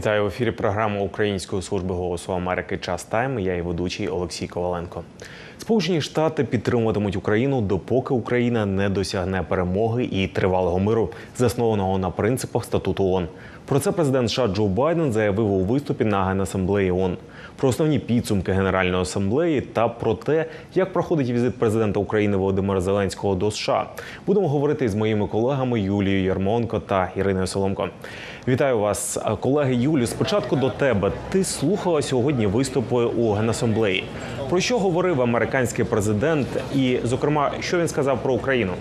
Вітаю в ефірі Програма Української служби голосу Америки Час Тайм. Я і ведучий Олексій Коваленко. Сполучені Штати підтримуватимуть Україну, допоки Україна не досягне перемоги і тривалого миру, заснованого на принципах статуту ООН. Про це президент США Джо Байден заявив у виступі на Генасамблеї ООН. Про основні підсумки Генеральної асамблеї та про те, як проходить візит президента України Володимира Зеленського до США. Будемо говорити з моїми колегами Юлією Ярмонко та Іриною Соломко. Вітаю вас, колеги Юлі. Спочатку до тебе. Ти слухала сьогодні виступи у Генасамблеї. Про що говорив американський президент, і, зокрема, що він сказав про Україну?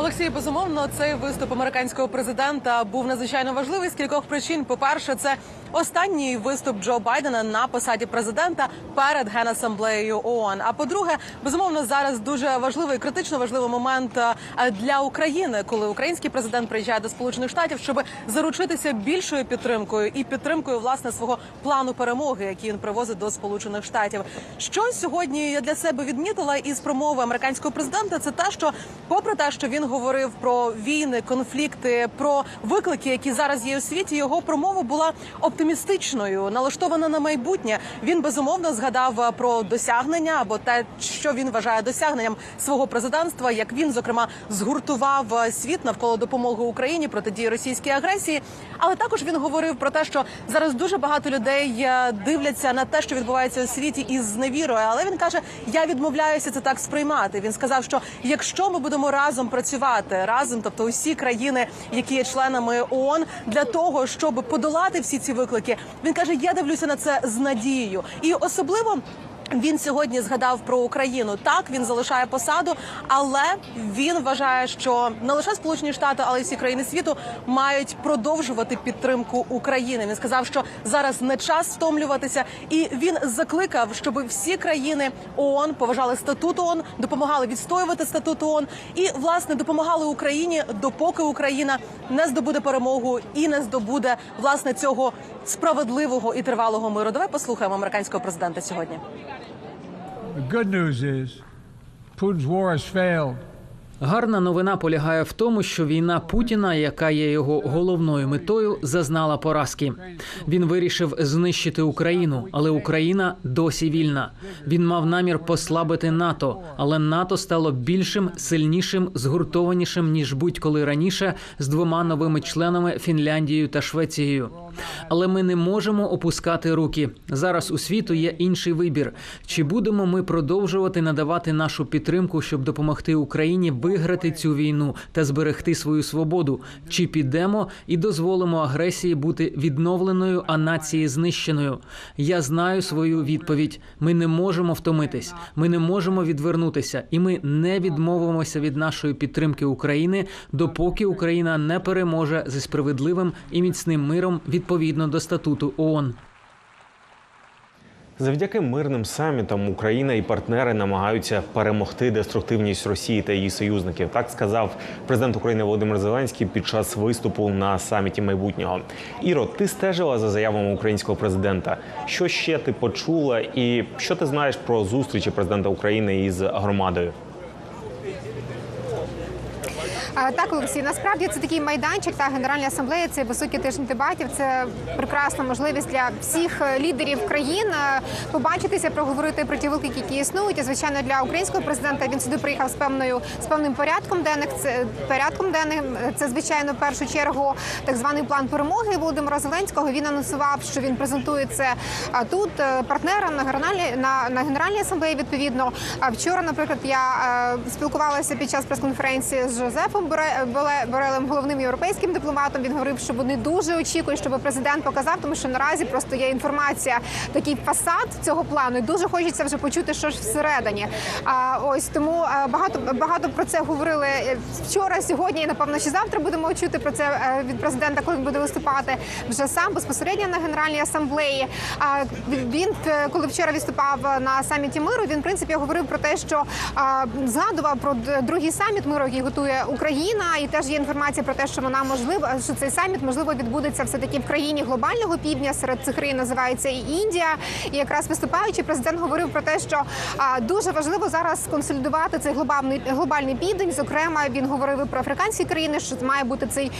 Олексій, безумовно, цей виступ американського президента був надзвичайно важливий з кількох причин. По перше, це останній виступ Джо Байдена на посаді президента перед генасамблеєю ООН. А по-друге, безумовно, зараз дуже важливий критично важливий момент е, для України, коли український президент приїжджає до Сполучених Штатів, щоб заручитися більшою підтримкою і підтримкою власне свого плану перемоги, який він привозить до Сполучених Штатів. Що сьогодні я для себе відмітила із промови американського президента, це те, що, попри те, що він говорив про війни, конфлікти, про виклики, які зараз є у світі, його промова була оптимістичною, налаштована на майбутнє. Він безумовно згадав е, про досягнення або те, що він вважає досягненням свого президентства, як він зокрема згуртував е, світ навколо допомоги Україні протидії російській агресії. Але також він говорив про те, що зараз дуже багато людей е, дивляться на те, що відбувається у світі, із зневірою. Але він каже: я відмовляюся це так сприймати. Він сказав, що якщо ми будемо разом працювати разом, тобто усі країни, які є членами ООН, для того, щоб подолати всі ці виклики, він каже: я дивлюся на це з надією, і особливо. Він сьогодні згадав про Україну. Так він залишає посаду, але він вважає, що не лише Сполучені Штати, але й всі країни світу мають продовжувати підтримку України. Він сказав, що зараз не час втомлюватися, і він закликав, щоб всі країни ООН поважали статут ООН, допомагали відстоювати статут ООН і власне допомагали Україні, допоки Україна не здобуде перемогу і не здобуде власне цього справедливого і тривалого миру. Давай послухаємо американського президента сьогодні. The good news is Putin's war has failed. Гарна новина полягає в тому, що війна Путіна, яка є його головною метою, зазнала поразки. Він вирішив знищити Україну, але Україна досі вільна. Він мав намір послабити НАТО, але НАТО стало більшим, сильнішим, згуртованішим ніж будь-коли раніше з двома новими членами Фінляндією та Швецією. Але ми не можемо опускати руки. Зараз у світу є інший вибір: чи будемо ми продовжувати надавати нашу підтримку, щоб допомогти Україні виграти цю війну та зберегти свою свободу? Чи підемо і дозволимо агресії бути відновленою, а нації знищеною? Я знаю свою відповідь. Ми не можемо втомитись, ми не можемо відвернутися, і ми не відмовимося від нашої підтримки України, допоки Україна не переможе зі справедливим і міцним миром відповідно до статуту ООН. Завдяки мирним самітам Україна і партнери намагаються перемогти деструктивність Росії та її союзників. Так сказав президент України Володимир Зеленський під час виступу на саміті майбутнього. Іро, ти стежила за заявами українського президента. Що ще ти почула, і що ти знаєш про зустрічі президента України із громадою? Так, Олексій, насправді це такий майданчик та Генеральна асамблея, це високий тиждень дебатів. Це прекрасна можливість для всіх е, лідерів країн е, побачитися, проговорити про ті виклики, які існують. І звичайно, для українського президента він сюди приїхав з певною з певним порядком денних. Це порядком денним. Це звичайно в першу чергу так званий план перемоги Володимира Зеленського. Він анонсував, що він презентує це тут е, партнерам на генеральній на, на генеральній асамблеї. Відповідно, вчора, наприклад, я е, спілкувалася під час прес-конференції з Жозефом Борелем, головним європейським дипломатом. Він говорив, що вони дуже очікують, щоб президент показав, тому що наразі просто є інформація, такий фасад цього плану. І дуже хочеться вже почути, що ж всередині. А ось тому е, багато багато про це говорили е, вчора, сьогодні. І напевно, ще завтра будемо чути про це е, від президента, коли він буде виступати вже сам безпосередньо на генеральній асамблеї. А він е, коли вчора виступав на саміті миру, він в принципі говорив про те, що згадував про другий саміт миру, який готує Україна. Україна, і теж є інформація про те, що вона можливо, що цей саміт можливо відбудеться все таки в країні глобального півдня. Серед цих країн називається і Індія. І якраз виступаючи, президент говорив про те, що а, дуже важливо зараз консолідувати цей глобальний глобальний південь. Зокрема, він говорив про африканські країни, що має бути цей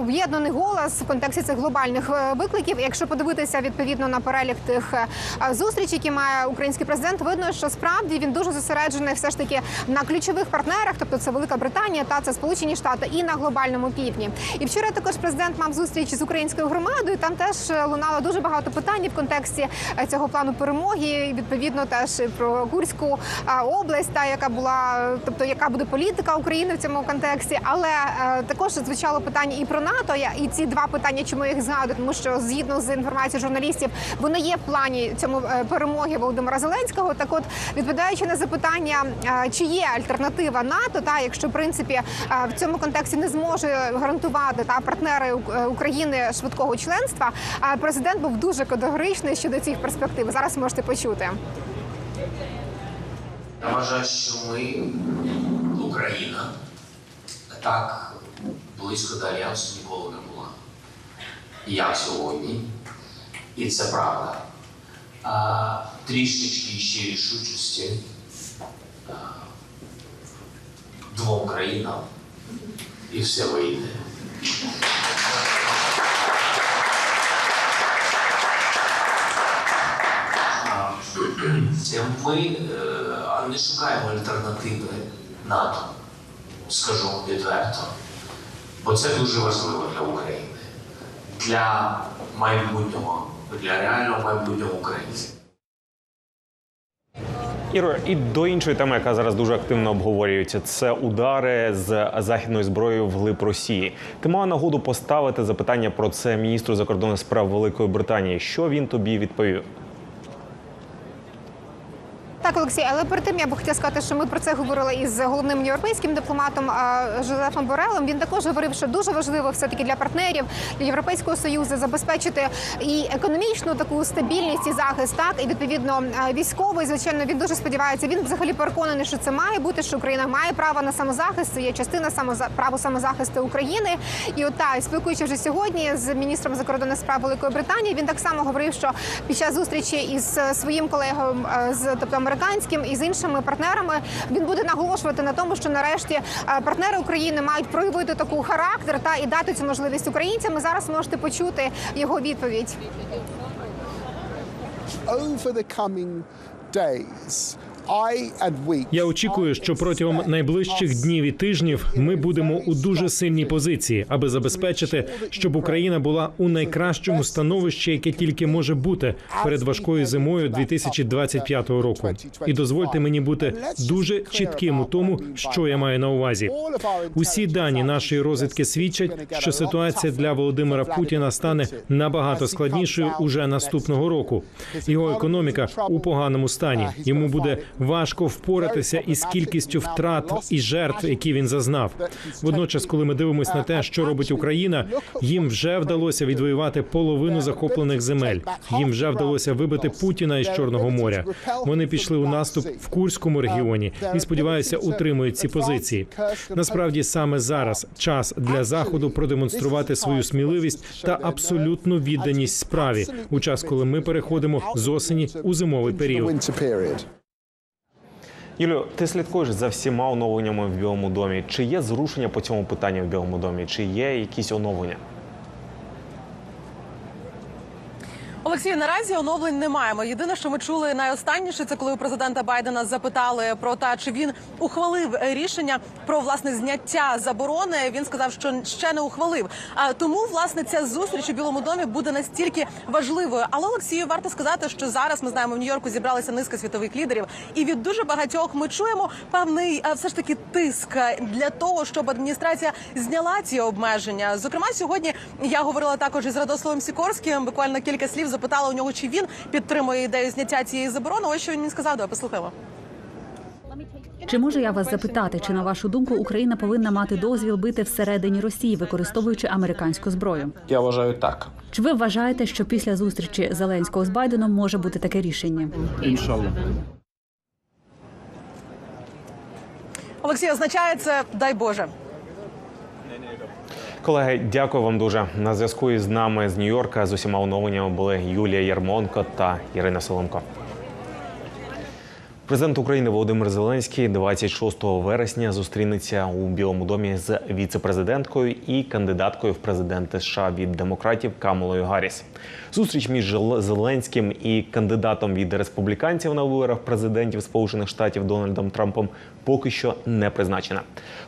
об'єднаний голос в контексті цих глобальних е, викликів. Якщо подивитися відповідно на перелік тих е, зустрічей, які має український президент, видно, що справді він дуже зосереджений все ж таки на ключових партнерах, тобто це Велика Британія та це Сполучені Штати, і на глобальному півдні. І вчора також президент мав зустріч з українською громадою. Там теж е, лунало дуже багато питань в контексті е, цього плану перемоги. І, Відповідно, теж про Курську е, область, та яка була, тобто яка буде політика України в цьому контексті. Але також звучало питання і про НАТО. І ці два питання, чому я їх згадую, тому що згідно з інформацією журналістів, вони є в плані цьому перемоги Володимира Зеленського. Так, от відповідаючи на запитання, чи є альтернатива НАТО, та якщо в принципі в цьому контексті не зможе гарантувати та партнери е, України швидкого членства, е, президент був дуже категоричний щодо цих перспектив. Зараз можете почути. Я вважаю, що ми, Україна, так близько до альянсу ніколи не була. Як сьогодні. І це правда. А, трішечки ще рішучості а, двом країнам і все вийде. Ми е, не шукаємо альтернативи НАТО, скажу відверто. Бо це дуже важливо для України, для майбутнього, для реального майбутнього українців. Іро, і до іншої теми, яка зараз дуже активно обговорюється, це удари з західною зброєю вглиб Росії. Ти мав нагоду поставити запитання про це міністру закордонних справ Великої Британії. Що він тобі відповів? Так, Олексій, але перед тим я би хотіла сказати, що ми про це говорили із головним європейським дипломатом Жозефом Борелом. Він також говорив, що дуже важливо все таки для партнерів для європейського союзу забезпечити і економічну таку стабільність і захист. Так і відповідно військовий, звичайно, він дуже сподівається. Він взагалі переконаний, що це має бути, що Україна має право на самозахист. Це є частина самоза право самозахисту України. І от та спілкуючи вже сьогодні з міністром закордонних справ Великої Британії, він так само говорив, що під час зустрічі із е, своїм колегою е, з тобто американським і з іншими партнерами він буде наголошувати на тому, що нарешті е, партнери України мають проявити таку характер та і дати цю можливість українцям. І зараз можете почути його відповідь. over the coming days, Я очікую, що протягом найближчих днів і тижнів ми будемо у дуже сильній позиції, аби забезпечити, щоб Україна була у найкращому становищі, яке тільки може бути перед важкою зимою 2025 року. І дозвольте мені бути дуже чітким у тому, що я маю на увазі. Усі дані нашої розвідки свідчать, що ситуація для Володимира Путіна стане набагато складнішою уже наступного року. Його економіка у поганому стані. Йому буде важко впоратися із кількістю втрат і жертв, які він зазнав. Водночас, коли ми дивимося на те, що робить Україна, їм вже вдалося відвоювати половину захоплених земель. Їм вже вдалося вибити Путіна із Чорного моря. Вони пішли у наступ в Курському регіоні і сподіваюся, утримують ці позиції. Насправді саме зараз час для заходу продемонструвати свою сміливість та абсолютну відданість справі у час, коли ми переходимо з осені у зимовий період. Юлю, ти слідкуєш за всіма оновленнями в Білому домі. Чи є зрушення по цьому питанню в Білому домі? Чи є якісь оновлення? Олексій, наразі оновлень не маємо. Єдине, що ми чули найостанніше, це коли у президента Байдена запитали про те, чи він ухвалив рішення про власне зняття заборони. Він сказав, що ще не ухвалив. А тому власне ця зустріч у Білому домі буде настільки важливою. Але Олексію варто сказати, що зараз ми знаємо в Нью-Йорку зібралися низка світових лідерів, і від дуже багатьох ми чуємо певний все ж таки тиск для того, щоб адміністрація зняла ці обмеження. Зокрема, сьогодні я говорила також із Радославом Сікорським. Буквально кілька слів запитала у нього, чи він підтримує ідею зняття цієї заборони. Ось що він сказав. Давай послухаємо. Чи можу я вас запитати, чи на вашу думку Україна повинна мати дозвіл бити всередині Росії, використовуючи американську зброю? Я вважаю так. Чи ви вважаєте, що після зустрічі Зеленського з Байденом може бути таке рішення? Іншалла. Олексій, означає це дай Боже. Колеги, дякую вам дуже. На зв'язку із нами з Нью-Йорка з усіма оновленнями були Юлія Ярмонко та Ірина Соломко. Президент України Володимир Зеленський 26 вересня зустрінеться у Білому домі з віце-президенткою і кандидаткою в президенти США від демократів Камалою Гарріс. Зустріч між Зеленським і кандидатом від республіканців на виборах президентів Сполучених Штатів Дональдом Трампом поки що не призначена.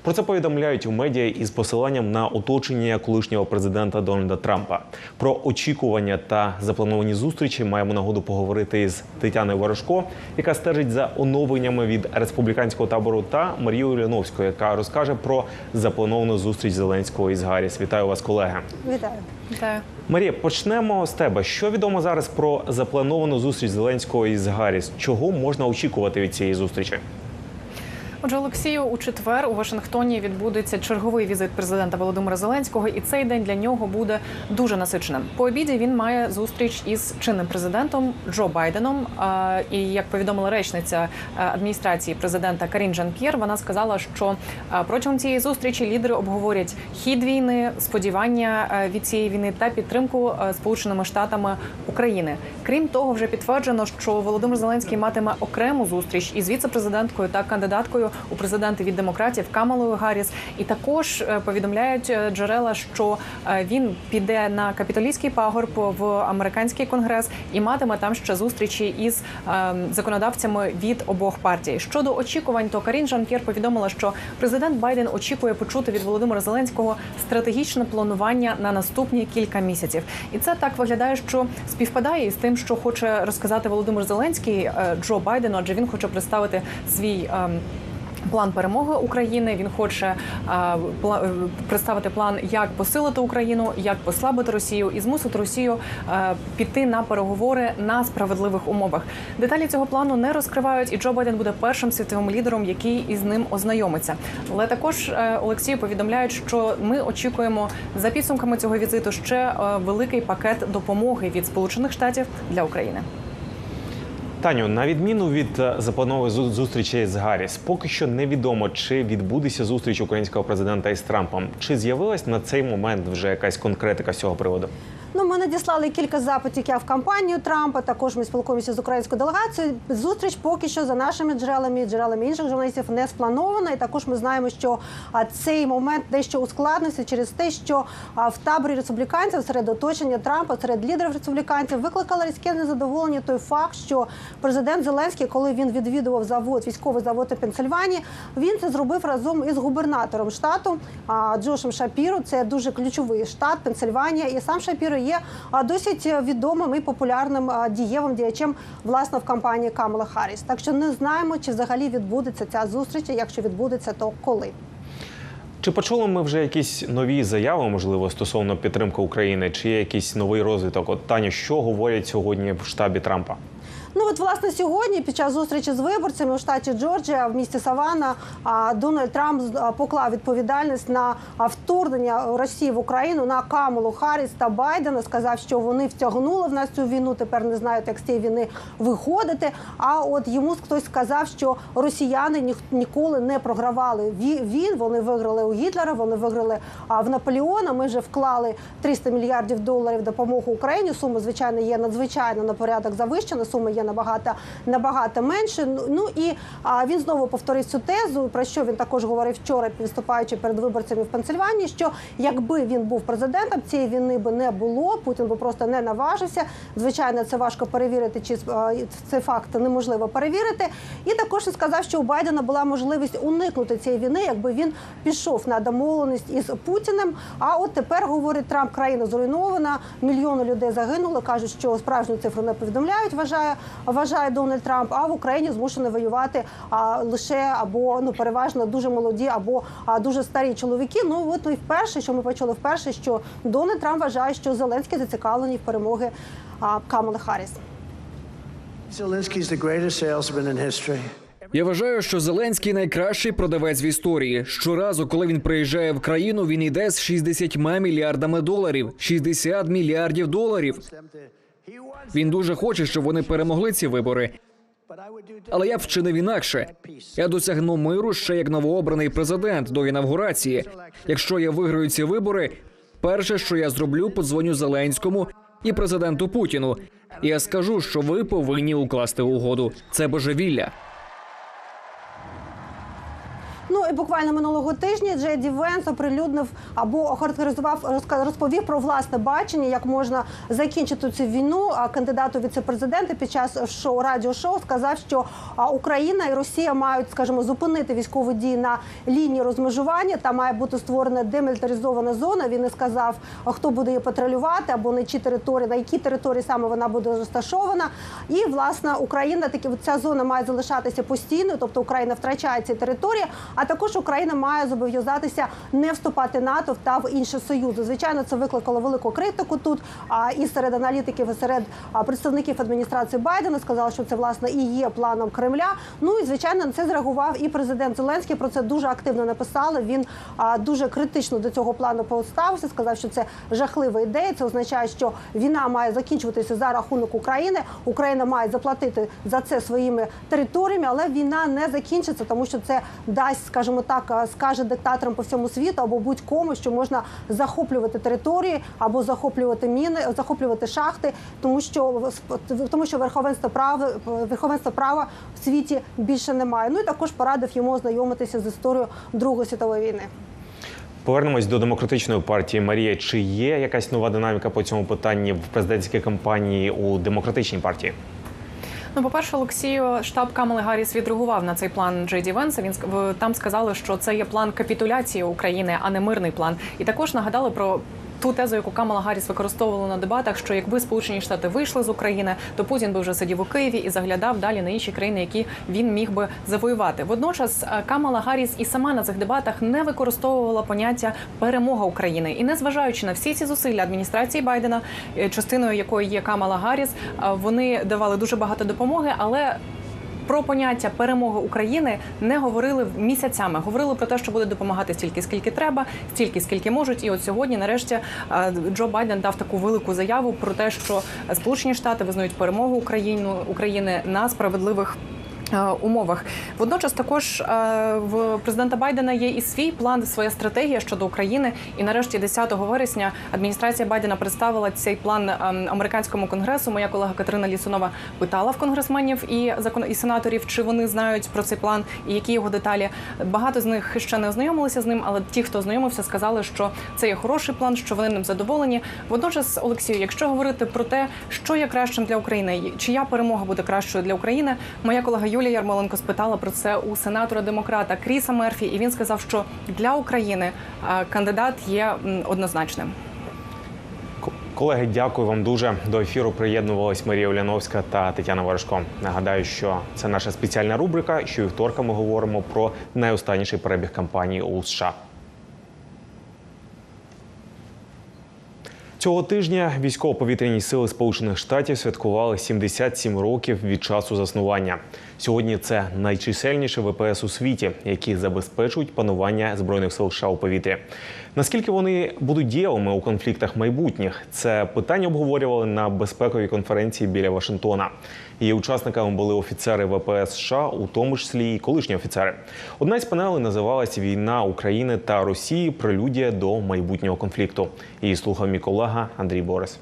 Про це повідомляють у медіа із посиланням на оточення колишнього президента Дональда Трампа. Про очікування та заплановані зустрічі маємо нагоду поговорити із Тетяною Ворожко, яка стежить за оновленнями від республіканського табору, та Марії Ляновською, яка розкаже про заплановану зустріч Зеленського із Гарріс. Вітаю вас, колеги. Вітаю. Вітаю. Марія, почнемо з тебе. Що відомо зараз про заплановану зустріч Зеленського із Гарріс? Чого можна очікувати від цієї зустрічі? Отже, Олексію, у четвер у Вашингтоні відбудеться черговий візит президента Володимира Зеленського, і цей день для нього буде дуже насиченим. По обіді він має зустріч із чинним президентом Джо Байденом. І як повідомила речниця е, адміністрації президента Карін Жан П'єр, вона сказала, що е, протягом цієї зустрічі лідери обговорять хід війни, сподівання е, від цієї війни та підтримку Сполученими Штатами України. Крім того, вже підтверджено, що Володимир Зеленський матиме окрему зустріч із віце-президенткою та кандидаткою у президенти від демократів Камалою Гарріс. І також е, повідомляють е, джерела, що е, він піде на капітолійський пагорб в американський конгрес і матиме там ще зустрічі із законодавцями від обох партій. Щодо очікувань, то Карін Жан-П'єр повідомила, що президент Байден очікує почути від Володимира Зеленського стратегічне планування на наступні кілька місяців. І це так виглядає, що співпадає із тим, що хоче розказати Володимир Зеленський Джо Байдену, адже він хоче представити свій. План перемоги України він хоче а, пла- е, представити план, як посилити Україну, як послабити Росію і змусити Росію е, піти на переговори на справедливих умовах. Деталі цього плану не розкривають, і Джо Байден буде першим світовим лідером, який із ним ознайомиться. Але також е, Олексію повідомляють, що ми очікуємо за підсумками цього візиту ще е, великий пакет допомоги від Сполучених Штатів для України. Таню, на відміну від е, запланованої зустрічі з Гарріс, поки що невідомо, чи відбудеться зустріч українського президента із Трампом. Чи з'явилась на цей момент вже якась конкретика з цього приводу? Ну, ми надіслали кілька запитів я в кампанію Трампа. Також ми спілкуємося з українською делегацією. Зустріч поки що за нашими джерелами, джерелами інших журналістів не спланована. І також ми знаємо, що цей момент дещо ускладнився через те, що в таборі республіканців серед оточення Трампа, серед лідерів республіканців викликало різке незадоволення той факт, що президент Зеленський, коли він відвідував завод, військовий завод у Пенсильванії, він це зробив разом із губернатором штату Джошем Шапіро. Це дуже ключовий штат Пенсильванія. І сам Шапіро є досить відомим і популярним дієвим діячем власне в кампанії Камала Харріс. Так що не знаємо, чи взагалі відбудеться ця зустріч. Якщо відбудеться, то коли. Чи почули ми вже якісь нові заяви, можливо, стосовно підтримки України? Чи є якийсь новий розвиток? От Таня, що говорять сьогодні в штабі Трампа? Ну от власне сьогодні, під час зустрічі з виборцями у штаті Джорджія в місті Савана, Дональд Трамп поклав відповідальність на вторгнення Росії в Україну на Камалу Харріс та Байдена. Сказав, що вони втягнули в нас цю війну. Тепер не знають, як з цієї війни виходити. А от йому хтось сказав, що росіяни ніколи не програвали Ві- він. Вони виграли у Гітлера, вони виграли в Наполеона. Ми вже вклали 300 мільярдів доларів допомогу Україні. Сума звичайно є надзвичайно на порядок завищена. Сума є набагато набагато менше. Ну- Ну і а, він знову повторив цю тезу, про що він також говорив вчора, виступаючи перед виборцями в Пенсильванії. Що якби він був президентом, цієї війни би не було. Путін би просто не наважився. Звичайно, це важко перевірити, чи а, цей факт неможливо перевірити. І також він сказав, що у Байдена була можливість уникнути цієї війни, якби він пішов на домовленість із Путіним. А от тепер говорить Трамп, країна зруйнована, мільйони людей загинули. кажуть, що справжню цифру не повідомляють. Вважає вважає Дональд Трамп. А в Україні змушені воювати а, лише або ну переважно дуже молоді, або а, дуже старі чоловіки. Ну от і вперше, що ми почули вперше, що Дональд Трамп вважає, що Зеленський зацікавлений в перемоги а, Камали Харріс. The greatest salesman in history. Я вважаю, що Зеленський найкращий продавець в історії. Щоразу, коли він приїжджає в країну, він йде з 60 мільярдами доларів. 60 мільярдів доларів. Він дуже хоче, щоб вони перемогли ці вибори. Але я б вчинив інакше. Я досягну миру ще як новообраний президент до інавгурації. Якщо я виграю ці вибори, перше, що я зроблю, подзвоню Зеленському і президенту Путіну. Я скажу, що ви повинні укласти угоду. Це божевілля. І буквально минулого тижня Джей Ді Венс оприлюднив або охарактеризував, розповів про власне бачення, як можна закінчити цю війну. А кандидат у віце-президенти під час шоу радіошоу сказав, що Україна і Росія мають, скажімо, зупинити військові дії на лінії розмежування. Та має бути створена демілітаризована зона. Він не сказав, хто буде її патрулювати або на чі території, на які території саме вона буде розташована. І власне Україна таки ця зона має залишатися постійною, тобто Україна втрачає ці території. А також Україна має зобов'язатися не вступати в НАТО та в інші союзи. Звичайно, це викликало велику критику тут. А і серед аналітиків, і серед представників адміністрації Байдена сказали, що це власне і є планом Кремля. Ну і звичайно на це зреагував і президент Зеленський. Про це дуже активно написали. Він дуже критично до цього плану поставився. Сказав, що це жахлива ідея. Це означає, що війна має закінчуватися за рахунок України. Україна має заплатити за це своїми територіями, але війна не закінчиться, тому що це дасть, скажімо так, скаже диктаторам по всьому світу або будь-кому, що можна захоплювати території або захоплювати міни, захоплювати шахти, тому що тому що верховенство права верховенства права в світі більше немає. Ну і також порадив йому ознайомитися з історією Другої світової війни. Повернемось до демократичної партії. Марія, чи є якась нова динаміка по цьому питанні в президентській кампанії у демократичній партії? Ну, по-перше, Олексію, штаб Камали Гарріс відреагував на цей план Джей Ді Венса. Він там сказали, що це є план капітуляції України, а не мирний план. І також нагадали про. Ту тезу, яку Камала Гарріс використовувала на дебатах, що якби Сполучені Штати вийшли з України, то Путін би вже сидів у Києві і заглядав далі на інші країни, які він міг би завоювати. Водночас е, Камала Гарріс і сама на цих дебатах не використовувала поняття перемога України. І незважаючи на всі ці зусилля адміністрації Байдена, е, частиною якої є Камала Гарріс, е, вони давали дуже багато допомоги, але про поняття перемоги України не говорили місяцями. Говорили про те, що буде допомагати стільки, скільки треба, стільки, скільки можуть. І от сьогодні, нарешті, е, Джо Байден дав таку велику заяву про те, що Сполучені Штати визнають перемогу Україну України на справедливих. Е, Умовах водночас також е, в президента Байдена є і свій план, своя стратегія щодо України. І нарешті, 10 вересня, адміністрація Байдена представила цей план ем, американському конгресу. Моя колега Катерина Лісунова питала в конгресменів і закон і сенаторів, чи вони знають про цей план і які його деталі. Багато з них ще не ознайомилися з ним, але ті, хто ознайомився, сказали, що це є хороший план, що вони ним задоволені. Водночас, Олексію, якщо говорити про те, що є кращим для України, чия перемога буде кращою для України, моя колега Юлія Ярмоленко спитала про це у сенатора демократа Кріса Мерфі, і він сказав, що для України е, кандидат є однозначним. Колеги, дякую вам дуже. До ефіру приєднувалась Марія Уляновська та Тетяна Ворожко. Нагадаю, що це наша спеціальна рубрика. Щовівторка ми говоримо про найостанніший перебіг кампанії у США. Цього тижня військово-повітряні сили Сполучених Штатів святкували 77 років від часу заснування. Сьогодні це найчисельніші ВПС у світі, які забезпечують панування збройних сил США у повітрі. Наскільки вони будуть дієвими у конфліктах майбутніх? Це питання обговорювали на безпековій конференції біля Вашингтона. Її учасниками були офіцери ВПС США, у тому числі і колишні офіцери. Одна з панелей називалась Війна України та Росії прелюдія до майбутнього конфлікту. Її слухав мій колега Андрій Борис.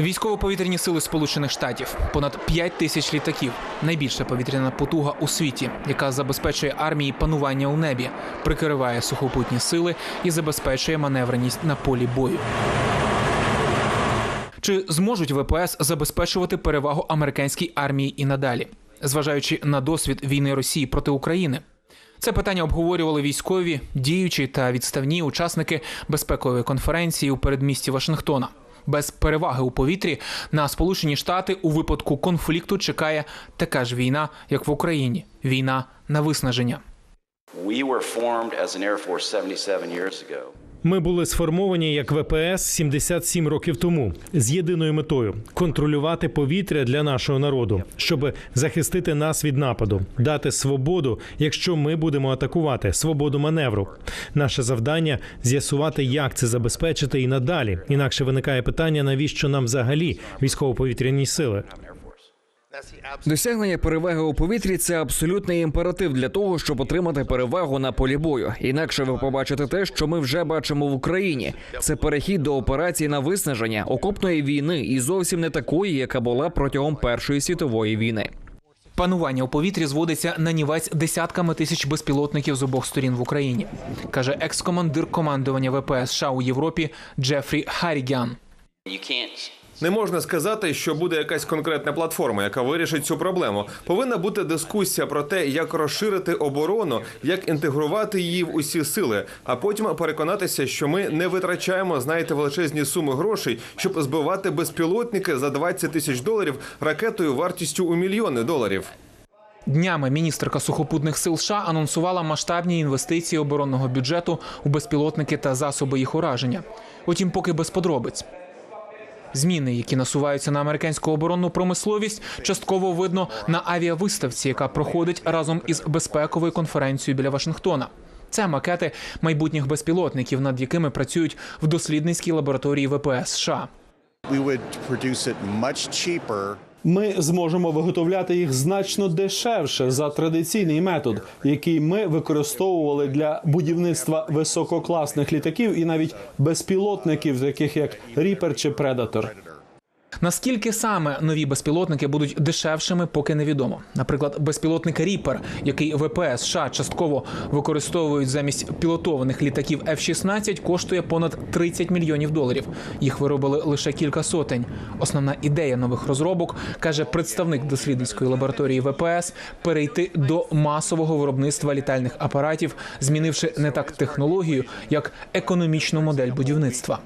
Військово-повітряні сили Сполучених Штатів понад 5 тисяч літаків, найбільша повітряна потуга у світі, яка забезпечує армії панування у небі, прикриває сухопутні сили і забезпечує маневреність на полі бою. Чи зможуть ВПС забезпечувати перевагу американській армії і надалі, зважаючи на досвід війни Росії проти України? Це питання обговорювали військові, діючі та відставні учасники безпекової конференції у передмісті Вашингтона. Без переваги у повітрі на Сполучені Штати у випадку конфлікту чекає така ж війна, як в Україні війна на виснаження. We were formed as an Air Force 77 years ago. Ми були сформовані як ВПС 77 років тому з єдиною метою контролювати повітря для нашого народу, щоб захистити нас від нападу, дати свободу, якщо ми будемо атакувати, свободу маневру. Наше завдання з'ясувати, як це забезпечити і надалі. Інакше виникає питання, навіщо нам взагалі військово-повітряні сили. Досягнення переваги у повітрі це абсолютний імператив для того, щоб отримати перевагу на полі бою. Інакше ви побачите те, що ми вже бачимо в Україні. Це перехід до операції на виснаження окопної війни і зовсім не такої, яка була протягом Першої світової війни. Панування у повітрі зводиться на нівець десятками тисяч безпілотників з обох сторін в Україні, каже екс-командир командування ВПС США у Європі Джефрі Харрігян. Не можна сказати, що буде якась конкретна платформа, яка вирішить цю проблему. Повинна бути дискусія про те, як розширити оборону, як інтегрувати її в усі сили, а потім переконатися, що ми не витрачаємо, знаєте, величезні суми грошей, щоб збивати безпілотники за 20 тисяч доларів ракетою вартістю у мільйони доларів. Днями міністерка сухопутних сил США анонсувала масштабні інвестиції оборонного бюджету у безпілотники та засоби їх ураження. Утім, поки без подробиць. Зміни, які насуваються на американську оборонну промисловість, частково видно на авіавиставці, яка проходить разом із безпековою конференцією біля Вашингтона. Це макети майбутніх безпілотників, над якими працюють в дослідницькій лабораторії ВПС США. Ми зможемо виготовляти їх значно дешевше за традиційний метод, який ми використовували для будівництва висококласних літаків і навіть безпілотників, таких як Ріпер чи Предатор. Наскільки саме нові безпілотники будуть дешевшими, поки невідомо. Наприклад, безпілотник Ріпер, який ВПС США частково використовують замість пілотованих літаків F-16, коштує понад 30 мільйонів доларів. Їх виробили лише кілька сотень. Основна ідея нових розробок каже представник дослідницької лабораторії ВПС перейти до масового виробництва літальних апаратів, змінивши не так технологію, як економічну модель будівництва.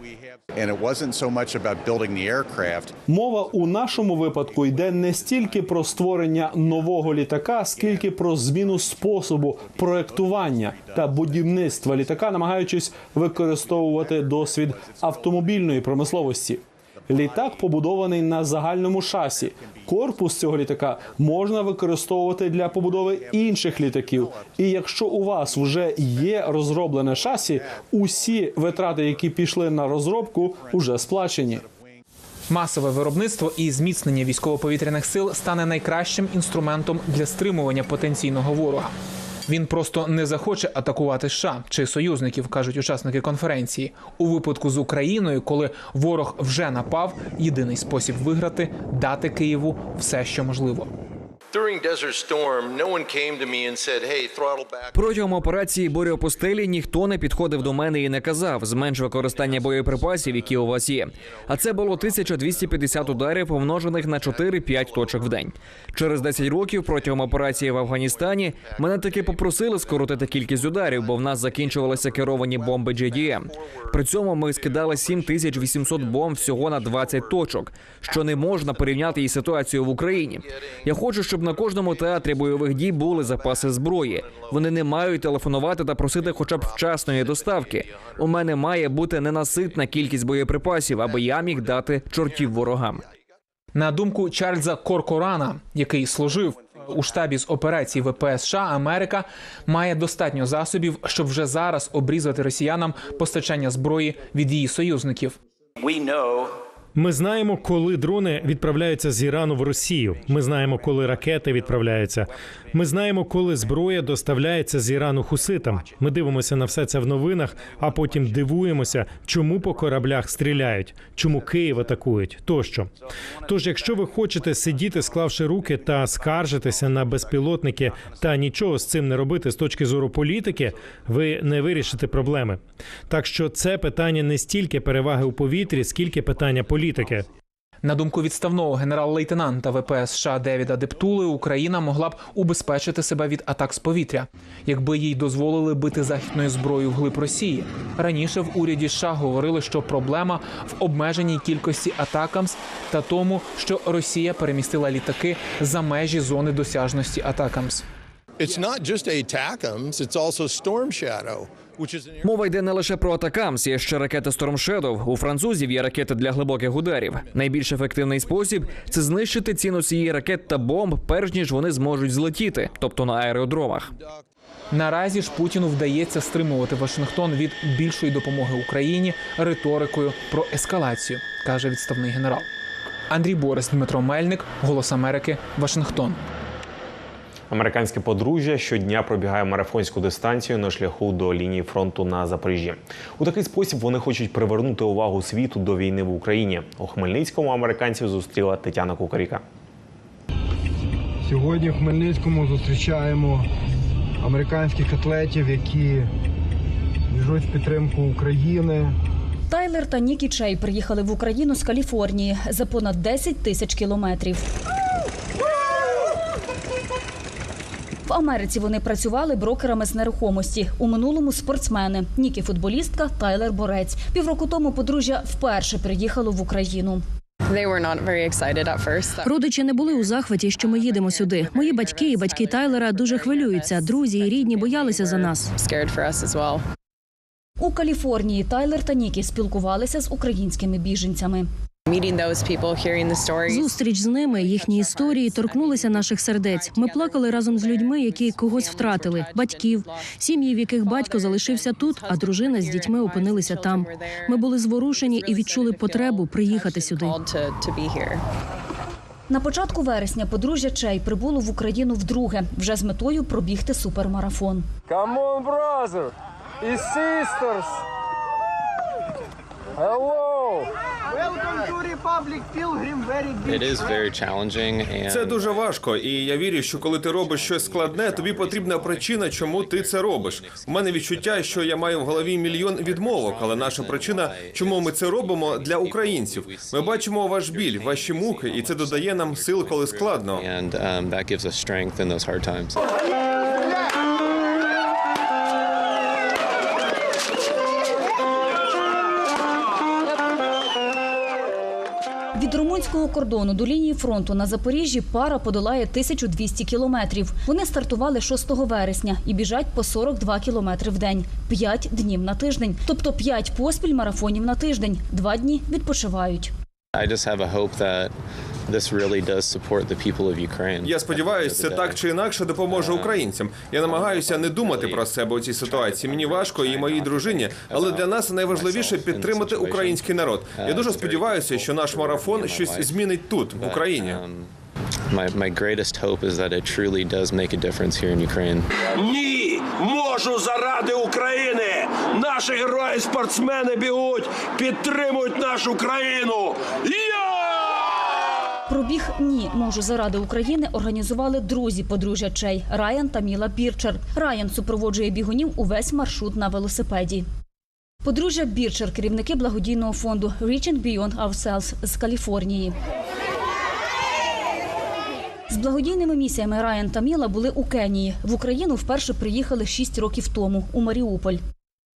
Мова у нашому випадку йде не стільки про створення нового літака, скільки про зміну способу проектування та будівництва літака, намагаючись використовувати досвід автомобільної промисловості. Літак побудований на загальному шасі. Корпус цього літака можна використовувати для побудови інших літаків. І якщо у вас вже є розроблене шасі, усі витрати, які пішли на розробку, вже сплачені. Масове виробництво і зміцнення військово-повітряних сил стане найкращим інструментом для стримування потенційного ворога. Він просто не захоче атакувати США чи союзників, кажуть учасники конференції. У випадку з Україною, коли ворог вже напав, єдиний спосіб виграти дати Києву все, що можливо. Протягом операції «Буря ніхто не підходив до мене і не казав зменш використання боєприпасів, які у вас є. А це було 1250 ударів, помножених на 4-5 точок в день. Через 10 років протягом операції в Афганістані мене таки попросили скоротити кількість ударів, бо в нас закінчувалися керовані бомби JDM. При цьому ми скидали 7800 бомб всього на 20 точок, що не можна порівняти із ситуацією в Україні. Я хочу, щоб на кожному театрі бойових дій були запаси зброї. Вони не мають телефонувати та просити хоча б вчасної доставки. У мене має бути ненаситна кількість боєприпасів, аби я міг дати чортів ворогам. На думку Чарльза Коркорана, який служив у штабі з операцій ВПС США, Америка має достатньо засобів, щоб вже зараз обрізати росіянам постачання зброї від її союзників. Ми знаємо, коли дрони відправляються з Ірану в Росію. Ми знаємо, коли ракети відправляються. Ми знаємо, коли зброя доставляється з Ірану хуситам. Ми дивимося на все це в новинах, а потім дивуємося, чому по кораблях стріляють, чому Київ атакують тощо. Тож, якщо ви хочете сидіти, склавши руки та скаржитися на безпілотники та нічого з цим не робити з точки зору політики, ви не вирішите проблеми. Так що це питання не стільки переваги у повітрі, скільки питання політики. На думку відставного генерал-лейтенанта ВПС США Девіда Дептули, Україна могла б убезпечити себе від атак з повітря, якби їй дозволили бити західною зброєю вглиб Росії. Раніше в уряді США говорили, що проблема в обмеженій кількості атакамс та тому, що Росія перемістила літаки за межі зони досяжності атакамс. It's not just ATACMS, it's also Storm Shadow, which is an Мова йде не лише про атакамс, є ще ракети Storm Shadow. У французів є ракети для глибоких ударів. Найбільш ефективний спосіб це знищити ці носії ракет та бомб, перш ніж вони зможуть злетіти, тобто на аеродромах. Наразі ж Путіну вдається стримувати Вашингтон від більшої допомоги Україні риторикою про ескалацію, каже відставний генерал. Андрій Борис, Дмитро Мельник, Голос Америки, Вашингтон. Американське подружжя щодня пробігає марафонську дистанцію на шляху до лінії фронту на Запоріжжі. У такий спосіб вони хочуть привернути увагу світу до війни в Україні. У Хмельницькому американців зустріла Тетяна Кукаріка. Сьогодні в Хмельницькому зустрічаємо американських атлетів, які біжуть в підтримку України. Тайлер та Нікі Чей приїхали в Україну з Каліфорнії за понад 10 тисяч кілометрів. В Америці вони працювали брокерами з нерухомості. У минулому спортсмени. Нікі футболістка, Тайлер борець. Півроку тому подружжя вперше приїхало в Україну. Родичі не були у захваті, що ми їдемо сюди. Мої батьки і батьки Тайлера дуже хвилюються. Друзі і рідні боялися за нас. У Каліфорнії Тайлер та Нікі спілкувалися з українськими біженцями. Зустріч з ними, їхні історії торкнулися наших сердець. Ми плакали разом з людьми, які когось втратили, батьків, сім'ї, в яких батько залишився тут, а дружина з дітьми опинилися там. Ми були зворушені і відчули потребу приїхати сюди. На початку вересня подружжя Чей прибуло в Україну вдруге, вже з метою пробігти супермарафон. Come on, brother and! Hello! It is very challenging and Це дуже важко, і я вірю, що коли ти робиш щось складне, тобі потрібна причина, чому ти це робиш. У мене відчуття, що я маю в голові мільйон відмовок, але наша причина, чому ми це робимо для українців. Ми бачимо ваш біль, ваші муки, і це додає нам сил, коли складно. and um, that gives us strength in those hard times. Від румунського кордону до лінії фронту на Запоріжжі пара подолає 1200 кілометрів. Вони стартували 6 вересня і біжать по 42 кілометри в день, 5 днів на тиждень. Тобто 5 поспіль марафонів на тиждень, 2 дні відпочивають. I just have a this really does support the people of Ukraine. Я сподіваюся, це так чи інакше допоможе українцям. Я намагаюся не думати про себе у цій ситуації. Мені важко і моїй дружині, але для нас найважливіше підтримати український народ. Я дуже сподіваюся, що наш марафон щось змінить тут, в Україні. My, my greatest hope is that it truly does make a difference here in Ukraine. Ні, можу заради України. Наші герої спортсмени бігуть, підтримують нашу країну. Пробіг ні можу заради України організували друзі подружжя Чей Райан та Міла Бірчер. Райан супроводжує бігунів увесь маршрут на велосипеді. Подружжя Бірчер, керівники благодійного фонду Reaching Beyond Ourselves з Каліфорнії. З благодійними місіями Райан та Міла були у Кенії. В Україну вперше приїхали 6 років тому у Маріуполь.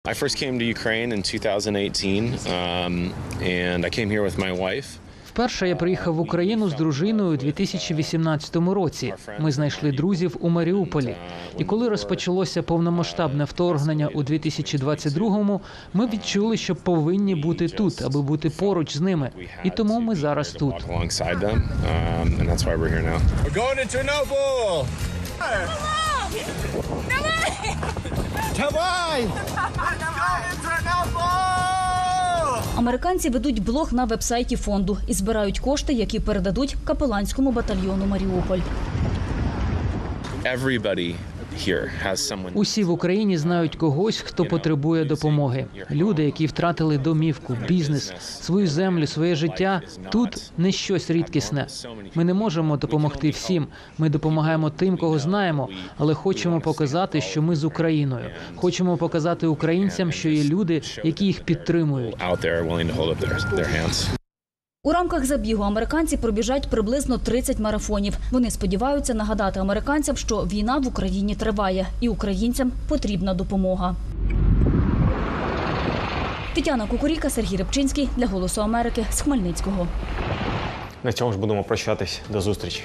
I first came to Ukraine in 2018, um, and I came here with my wife. Вперше я приїхав в Україну з дружиною у 2018 році. Ми знайшли друзів у Маріуполі. І коли розпочалося повномасштабне вторгнення у 2022-му, ми відчули, що повинні бути тут, аби бути поруч з ними. І тому ми зараз тут. Chernobyl! Давай! Американці ведуть блог на вебсайті фонду і збирають кошти, які передадуть капеланському батальйону Маріуполь. Everybody. Усі в Україні знають когось, хто потребує допомоги. Люди, які втратили домівку, бізнес, свою землю, своє життя. Тут не щось рідкісне. Ми не можемо допомогти всім. Ми допомагаємо тим, кого знаємо, але хочемо показати, що ми з Україною. Хочемо показати українцям, що є люди, які їх підтримують. У рамках забігу американці пробіжать приблизно 30 марафонів. Вони сподіваються нагадати американцям, що війна в Україні триває, і українцям потрібна допомога. Тетяна Кукуріка, Сергій Рибчинський для Голосу Америки з Хмельницького. На цьому ж будемо прощатись. До зустрічі.